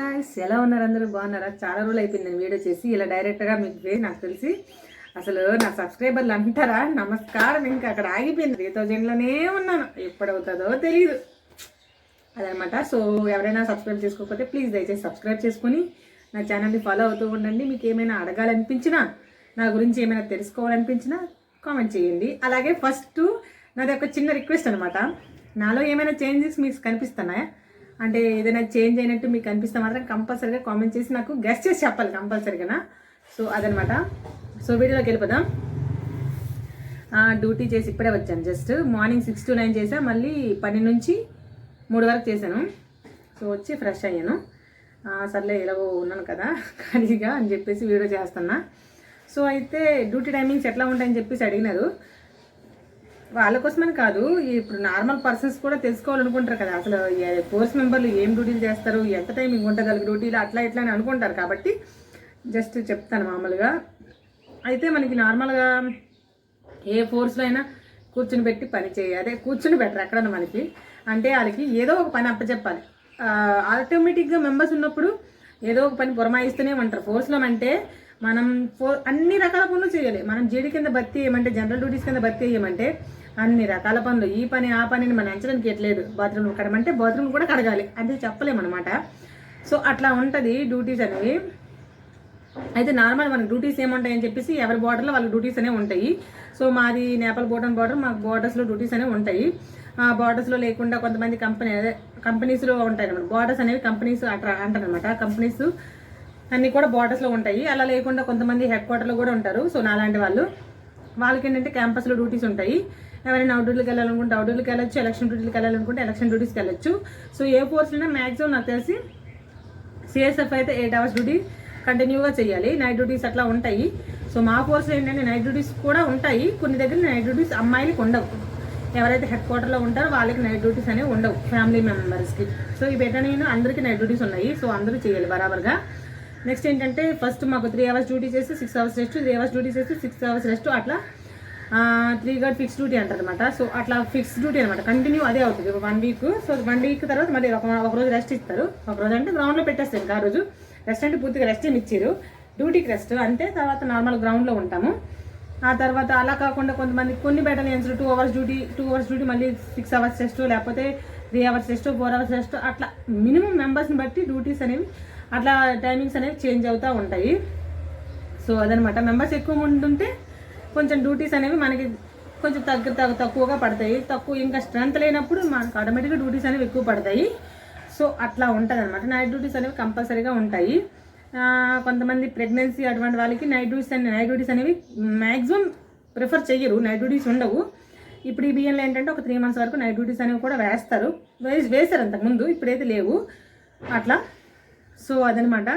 Guys ఎలా ఉన్నారు అందరూ? బాగున్నారా? చాలా రోజులు అయిపోయింది నేను వీడియో చేసి ఇలా డైరెక్ట్గా మీకు నాకు తెలిసి. అసలు నా సబ్స్క్రైబర్లు అంటారా? నమస్కారం ఇంకా అక్కడ ఆగిపోయింది. త్రీ థౌజండ్లోనే ఉన్నాను. ఎప్పుడవుతుందో తెలియదు అదనమాట. సో ఎవరైనా సబ్స్క్రైబ్ చేసుకోకపోతే ప్లీజ్ దయచేసి సబ్స్క్రైబ్ చేసుకొని నా ఛానల్ని ఫాలో అవుతూ ఉండండి. మీకు ఏమైనా అడగాలనిపించినా నా గురించి ఏమైనా తెలుసుకోవాలనిపించినా కామెంట్ చేయండి. అలాగే ఫస్ట్ నాది ఒక చిన్న రిక్వెస్ట్ అనమాట నాలో ఏమైనా చేంజెస్ మీకు కనిపిస్తున్నాయా? అంటే ఏదైనా చేంజ్ అయినట్టు మీకు అనిపిస్తే మాత్రం కంపల్సరీగా కామెంట్ చేసి నాకు గెస్ట్ చేసి చెప్పాలి కంపల్సరీగా సో అదనమాట. సో వీడియోలోకి వెళ్ళిపోదాం. డ్యూటీ చేసి ఇప్పుడే వచ్చాను just. Morning six to nine చేసా మళ్ళీ పన్నెండు నుంచి మూడు వరకు చేశాను. సో వచ్చి ఫ్రెష్ అయ్యాను. సర్లే ఎలాగో ఉన్నాను కదా ఖాళీగా అని చెప్పేసి వీడియో చేస్తున్నా. సో అయితే డ్యూటీ టైమింగ్స్ ఎట్లా ఉంటాయని చెప్పేసి అడిగినారు. వాళ్ళ కోసమని కాదు ఇప్పుడు నార్మల్ పర్సన్స్ కూడా తెలుసుకోవాలనుకుంటారు కదా. అసలు ఫోర్స్ మెంబర్లు ఏం డ్యూటీలు చేస్తారు ఎంత టైమింగ్ ఉంటుంది వాళ్ళకి డ్యూటీలు అట్లా ఇట్లా అని అనుకుంటారు కాబట్టి జస్ట్ చెప్తాను మామూలుగా. అయితే మనకి నార్మల్గా ఏ ఫోర్స్లో అయినా కూర్చుని పెట్టి పని చేయాలి. అదే కూర్చుని పెట్టరు ఎక్కడన్నా మనకి. అంటే వాళ్ళకి ఏదో ఒక పని అప్పచెప్పాలి. ఆటోమేటిక్గా మెంబర్స్ ఉన్నప్పుడు ఏదో ఒక పని పురమాయిస్తూనే ఉంటారు. ఫోర్స్లో అంటే మనం ఫో అన్ని రకాల పనులు చేయాలి. మనం జీడి కింద భర్తీ చేయమంటే జనరల్ డ్యూటీస్ కింద భర్తీ చేయమంటే అన్ని రకాల పనులు. ఈ పని ఆ పనిని మనం ఎంచడానికి ఎట్లేదు బాత్రూమ్లు కడమంటే బాత్రూమ్ కూడా కడగాలి. అంటే చెప్పలేమన్నమాట సో అట్లా ఉంటుంది డ్యూటీస్ అనేవి. అయితే నార్మల్ మన డ్యూటీస్ ఏముంటాయని చెప్పేసి ఎవరి బోర్డర్లో వాళ్ళ డ్యూటీస్ అనేవి ఉంటాయి. సో మాది నేపాల్ బోర్డర్ బార్డర్ మాకు బోర్డర్స్లో డ్యూటీస్ అనేవి ఉంటాయి. ఆ బార్డర్స్లో లేకుండా కొంతమంది కంపెనీ అదే కంపెనీస్లో ఉంటాయి అనమాట బార్డర్స్ అనేవి కంపెనీస్ అట్లా అంటారనమాట కంపెనీస్ అన్నీ కూడా బార్డర్స్లో ఉంటాయి. అలా లేకుండా కొంతమంది హెడ్ క్వార్టర్లో కూడా ఉంటారు. సో నాలాంటి వాళ్ళు. వాళ్ళకి ఏంటంటే క్యాంపస్లో డ్యూటీస్ ఉంటాయి. ఎవరైనా అవుట్ డ్యూటీకి వెళ్ళాలనుకుంటే అవుట్ డ్యూటీకి వెళ్ళొచ్చు ఎలక్షన్ డ్యూటీకి వెళ్ళాలనుకుంటే ఎలక్షన్ డ్యూటీస్కి వెళ్ళచ్చు. సో ఏ ఫోర్స్లో మ్యాక్సిమం నాకు తెలిసి సిఎస్ఎఫ్ అయితే ఎయిట్ అవర్స్ డ్యూటీ కంటిన్యూగా చేయాలి. నైట్ డ్యూటీస్ అట్లా ఉంటాయి. సో మా ఫోర్స్లో ఏంటంటే నైట్ డ్యూటీస్ కూడా ఉంటాయి. కొన్ని దగ్గర నైట్ డ్యూటీస్ అమ్మాయిలకు ఉండవు. ఎవరైతే హెడ్ క్వార్టర్లో ఉంటారో వాళ్ళకి నైట్ డ్యూటీస్ అనేవి ఉండవు ఫ్యామిలీ మెంబర్స్కి సో ఈ నేను అందరికీ నైట్ డ్యూటీస్ ఉన్నాయి. సో అందరూ చేయాలి బరాబర్గా. నెక్స్ట్ ఏంటంటే ఫస్ట్ మాకు త్రీ అవర్స్ డ్యూటీ చేసి six hours rest three hours duty చేసి సిక్స్ అవర్స్ రెస్ట్ అట్లా త్రీ గడ్ ఫిక్స్ డ్యూటీ అంటారు అనమాట సో అట్లా ఫిక్స్ డ్యూటీ అనమాట కంటిన్యూ అదే అవుతుంది. One week so one week తర్వాత మళ్ళీ ఒక ఒక రోజు రెస్ట్ ఇస్తారు. ఒక రోజు అంటే గ్రౌండ్లో పెట్టేస్తారు ఇంకా ఆ రోజు. రెస్ట్ అంటే పూర్తిగా రెస్ట్ ఏమి ఇచ్చారు డ్యూటీకి రెస్ట్ అంతే తర్వాత నార్మల్ గ్రౌండ్లో ఉంటాము. ఆ తర్వాత అలా కాకుండా కొంతమంది కొన్ని battalions two hours duty two hours duty మళ్ళీ సిక్స్ అవర్స్ రెస్ట్ లేకపోతే three hours rest four hours rest అట్లా మినిమం మెంబర్స్ని బట్టి డ్యూటీస్ అనేవి అట్లా టైమింగ్స్ అనేవి చేంజ్ అవుతూ ఉంటాయి. సో అదనమాట మెంబర్స్ ఎక్కువ ఉంటుంటే కొంచెం డ్యూటీస్ అనేవి మనకి కొంచెం తగ్గ తగ్గ తక్కువగా పడతాయి. తక్కువ ఇంకా స్ట్రెంత్ లేనప్పుడు మనకు ఆటోమేటిక్గా డ్యూటీస్ అనేవి ఎక్కువ పడతాయి. సో అట్లా ఉంటుంది అనమాట నైట్ డ్యూటీస్ అనేవి కంపల్సరీగా ఉంటాయి. కొంతమంది ప్రెగ్నెన్సీ అటువంటి వాళ్ళకి నైట్ డ్యూటీస్ అనే నైట్ డ్యూటీస్ అనేవి మ్యాక్సిమం ప్రిఫర్ చేయరు నైట్ డ్యూటీస్ ఉండవు. ఇప్పుడు ఈ బియ్యంలో ఏంటంటే ఒక త్రీ మంత్స్ వరకు నైట్ డ్యూటీస్ అనేవి కూడా వేస్తారు. వేసి వేశారు అంతకుముందు ఇప్పుడైతే లేవు. అట్లా. సో అదనమాట.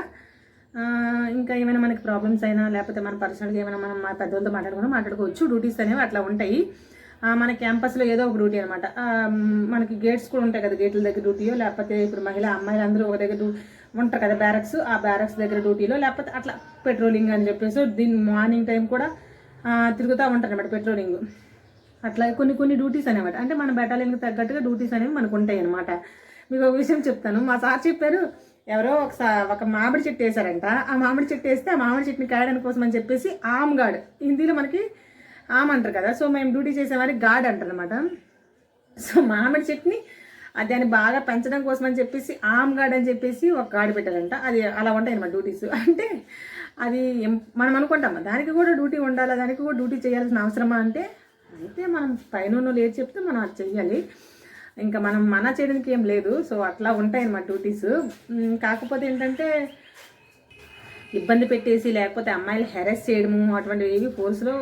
ఇంకా ఏమైనా మనకి ప్రాబ్లమ్స్ అయినా లేకపోతే మన పర్సనల్గా ఏమైనా మనం మా పెద్దవాళ్ళతో మాట్లాడుకున్నా మాట్లాడుకోవచ్చు. డ్యూటీస్ అనేవి అట్లా ఉంటాయి. మన క్యాంపస్లో ఏదో ఒక డ్యూటీ అనమాట మనకి గేట్స్ కూడా ఉంటాయి కదా గేట్ల దగ్గర డ్యూటీయో లేకపోతే ఇప్పుడు మహిళ అమ్మాయిలు అందరూ ఒక దగ్గర ఉంటారు కదా బ్యారక్స్ ఆ బ్యారక్స్ దగ్గర డ్యూటీలో లేకపోతే అట్లా పెట్రోలింగ్ అని చెప్పేసి దీని మార్నింగ్ టైం కూడా తిరుగుతూ ఉంటారు అనమాట పెట్రోలింగ్ అట్లా కొన్ని కొన్ని డ్యూటీస్ అనేమాట అంటే మన బెటాలియన్కి తగ్గట్టుగా డ్యూటీస్ అనేవి మనకు ఉంటాయి అనమాట మీకు ఒక విషయం చెప్తాను. మా సార్ చెప్పారు ఎవరో ఒకసారి ఒక మామిడి చెట్టు వేశారంట. ఆ మామిడి చెట్టు వేస్తే ఆ మామిడి చెట్టుని కాయడానికి కోసం అని చెప్పేసి ఆమ్ గాడ్. హిందీలో మనకి ఆమ్ అంటారు కదా. సో మేము డ్యూటీ చేసేవారికి గాడ్ అంటారు అనమాట సో మామిడి చెట్టుని అది దాన్ని బాగా పెంచడం కోసం అని చెప్పేసి ఆమ్ గార్డ్ అని చెప్పేసి ఒక గాడి పెట్టారంట. అది అలా ఉంటాయి అనమాట డ్యూటీస్. అంటే అది మనం అనుకుంటాం దానికి కూడా డ్యూటీ ఉండాలా? దానికి కూడా డ్యూటీ చేయాల్సిన అవసరమా? అంటే అయితే మనం పైన ఉన్న చెప్తే మనం అది చెయ్యాలి. ఇంకా మనం మన చేయడానికి ఏం లేదు. సో అట్లా ఉంటాయి అన్నమాట డ్యూటీస్ కాకపోతే ఏంటంటే ఇబ్బంది పెట్టేసి లేకపోతే అమ్మాయిలు హెరెస్ చేయడము అటువంటివి ఏవి ఫోర్స్లో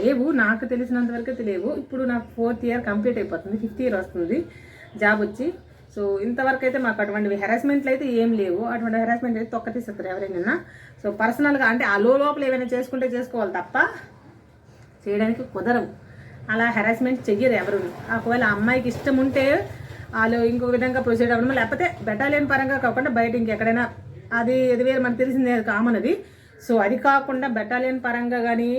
లేవు. నాకు తెలిసినంత వరకు అయితే లేవు. ఇప్పుడు నాకు ఫోర్త్ ఇయర్ కంప్లీట్ అయిపోతుంది. ఫిఫ్త్ ఇయర్ వస్తుంది. జాబ్ వచ్చి. సో ఇంతవరకు అయితే మాకు అటువంటివి హెరాస్మెంట్లు అయితే ఏం లేవు. అటువంటి హెరాస్మెంట్ అయితే తొక్క తీసేస్తారు ఎవరైనా. సో పర్సనల్గా అంటే ఆ లోపల ఏమైనా చేసుకుంటే చేసుకోవాలి తప్ప చేయడానికి కుదరవు. అలా హెరాస్మెంట్ చెయ్యరు ఎవరు. ఒకవేళ అమ్మాయికి ఇష్టం ఉంటే వాళ్ళు ఇంకో విధంగా ప్రొసీడ్ అవ్వడం లేకపోతే బెటాలియన్ పరంగా కాకుండా బయట ఇంకెక్కడైనా అది ఇది వేరు మనకు తెలిసిందే అది కామన్ అది. సో అది కాకుండా బెటాలియన్ పరంగా కానీ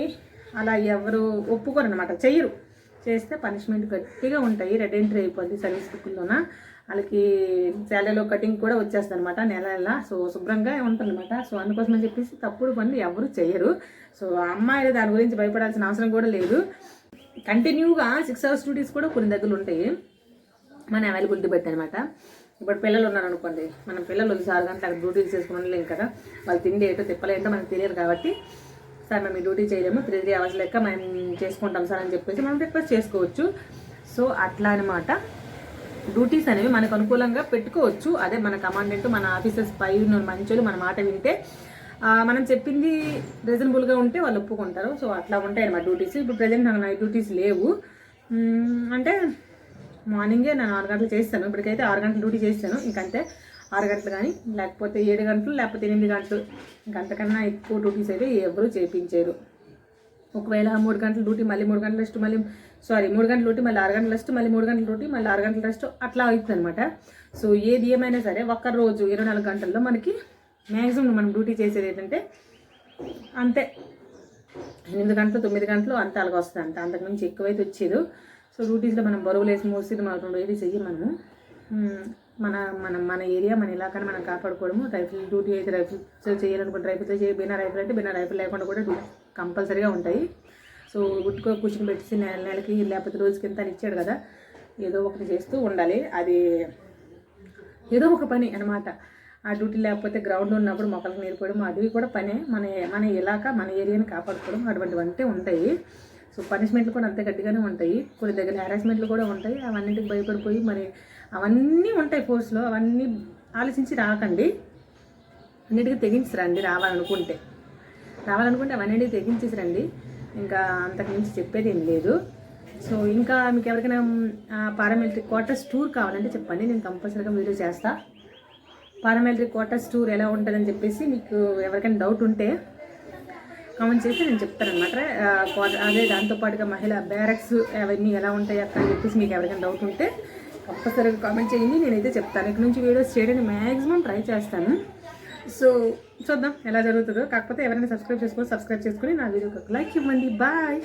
అలా ఎవరు ఒప్పుకోరు అనమాట చెయ్యరు. చేస్తే పనిష్మెంట్ గట్టిగా ఉంటాయి రెడ్ ఎంట్రీ అయిపోద్ది సర్వీస్ బుక్లోన వాళ్ళకి శాలరీలో కటింగ్ కూడా వచ్చేస్తుంది అనమాట నెల నెల. సో శుభ్రంగా ఉంటుందన్నమాట సో అందుకోసమని చెప్పేసి తప్పుడు పనులు ఎవరు చేయరు సో అమ్మాయిలు దాని గురించి భయపడాల్సిన అవసరం కూడా లేదు. కంటిన్యూగా సిక్స్ అవర్స్ డ్యూటీస్ కూడా కొన్ని దగ్గర ఉంటాయి. మన అవైలబిలిటీ బట్టి అనమాట ఇప్పుడు పిల్లలు ఉన్నారు అనుకోండి మనం పిల్లలు వచ్చి ఆరు గంటలకు అక్కడ డ్యూటీలు చేసుకుని ఉండలేం కదా. వాళ్ళు తిండి ఏంటో తిప్పలేంటో మనకు తెలియదు కాబట్టి సార్ మేము డ్యూటీ చేయలేము త్రీ త్రీ అవర్స్ లెక్క మేము చేసుకుంటాం సార్ అని చెప్పేసి మనం రిక్వెస్ట్ చేసుకోవచ్చు. సో అట్లా అనమాట డ్యూటీస్ అనేవి మనకు అనుకూలంగా పెట్టుకోవచ్చు. అదే మన కమాండెంట్ మన ఆఫీసర్స్ పై ఉన్న మంచోళ్ళు మన మాట వింటే మనం చెప్పింది రీజనబుల్గా ఉంటే వాళ్ళు ఒప్పుకుంటారు. సో అట్లా ఉంటాయి అన్నమాట డ్యూటీస్ ఇప్పుడు ప్రజెంట్ నాకు నైట్ డ్యూటీస్ లేవు. అంటే మార్నింగే నేను ఆరు గంటలు చేస్తాను. ఇప్పటికైతే ఆరు గంటలు డ్యూటీ చేస్తాను. ఇంకంతే. ఆరు గంటలు కానీ లేకపోతే ఏడు గంటలు లేకపోతే ఎనిమిది గంటలు. ఇంకంతకన్నా ఎక్కువ డ్యూటీస్ అయితే ఎవరు చేయించారు ఒకవేళ మూడు గంటల డ్యూటీ మళ్ళీ మూడు గంటల రెస్ట్ మళ్ళీ సారీ మూడు గంటల డ్యూటీ మళ్ళీ ఆరు గంటల రెస్ట్ మళ్ళీ మూడు గంటల డ్యూటీ మళ్ళీ ఆరు గంటల రెస్ట్ అట్లా అవుతుంది అనమాట సో ఏది ఏమైనా సరే ఒక్క రోజు ఇరవై నాలుగు గంటల్లో మనకి మ్యాక్సిమం మనం డ్యూటీ చేసేది ఏంటంటే అంతే. ఎనిమిది గంటలు తొమ్మిది గంటలు అంత అలాగ వస్తుంది అంత. అంతకుమించి ఎక్కువైతే వచ్చేది. సో డ్యూటీస్లో మనం బరువులు వేసి మోసేది రెండు ఏది చెయ్యి మనము మన మన మన ఏరియా మన ఇలాకాని మనం కాపాడుకోవడము. రైఫిల్ డ్యూటీ అయితే రైఫిల్ చేయాలనుకుంటే రైఫిల్తో చేయ బినా రైఫిల్ అంటే బినా రైఫిల్ లేకుండా కూడా కంపల్సరీగా ఉంటాయి. సో గుట్టుకో కూర్చుని పెట్టేసి నెల నెలకి లేకపోతే రోజుకి ఎంత అని ఇచ్చాడు కదా ఏదో ఒకటి చేస్తూ ఉండాలి. అది ఏదో ఒక పని అనమాట ఆ డ్యూటీ లేకపోతే గ్రౌండ్ ఉన్నప్పుడు మొక్కలకు నీరు పోయడం అది కూడా పనే. మన మన ఇలాకా మన ఏరియాని కాపాడుకోవడం అటువంటివంటే ఉంటాయి. సో పనిష్మెంట్లు కూడా అంతే గట్టిగానే ఉంటాయి. కొన్ని దగ్గర హెరాస్మెంట్లు కూడా ఉంటాయి. అవన్నింటికి భయపడిపోయి మరి అవన్నీ ఉంటాయి ఫోర్స్లో అవన్నీ ఆలోచించి రాకండి. అన్నిటికీ తెగించి రండి రావాలనుకుంటే. రావాలనుకుంటే అవన్నీ తెగించేసి రండి ఇంకా అంతకు మించి చెప్పేది ఏం లేదు. సో ఇంకా మీకు ఎవరికైనా పారామిలిటరీ క్వార్టర్స్ టూర్ కావాలంటే చెప్పండి. నేను కంపల్సరీగా వీడియో చేస్తా. పారామిలిటరీ క్వార్టర్స్ టూర్ ఎలా ఉంటుందని చెప్పేసి మీకు ఎవరికైనా డౌట్ ఉంటే కామెంట్ చేసి నేను చెప్తానమాట అదే దాంతోపాటుగా మహిళ బ్యారక్స్ అవన్నీ ఎలా ఉంటాయి అక్క అని చెప్పేసి మీకు ఎవరికైనా డౌట్ ఉంటే కంపల్సరీగా కామెంట్ చేయండి. నేనైతే చెప్తాను. ఇక్కడ నుంచి వీడియోస్ చేయడానికి మ్యాక్సిమం ట్రై చేస్తాను. సో చూద్దాం ఎలా జరుగుతుందో. కాకపోతే ఎవరైనా సబ్స్క్రైబ్ చేసుకొని సబ్స్క్రైబ్ చేసుకొని నా వీడియోకి ఒక లైక్ ఇవ్వండి. బాయ్.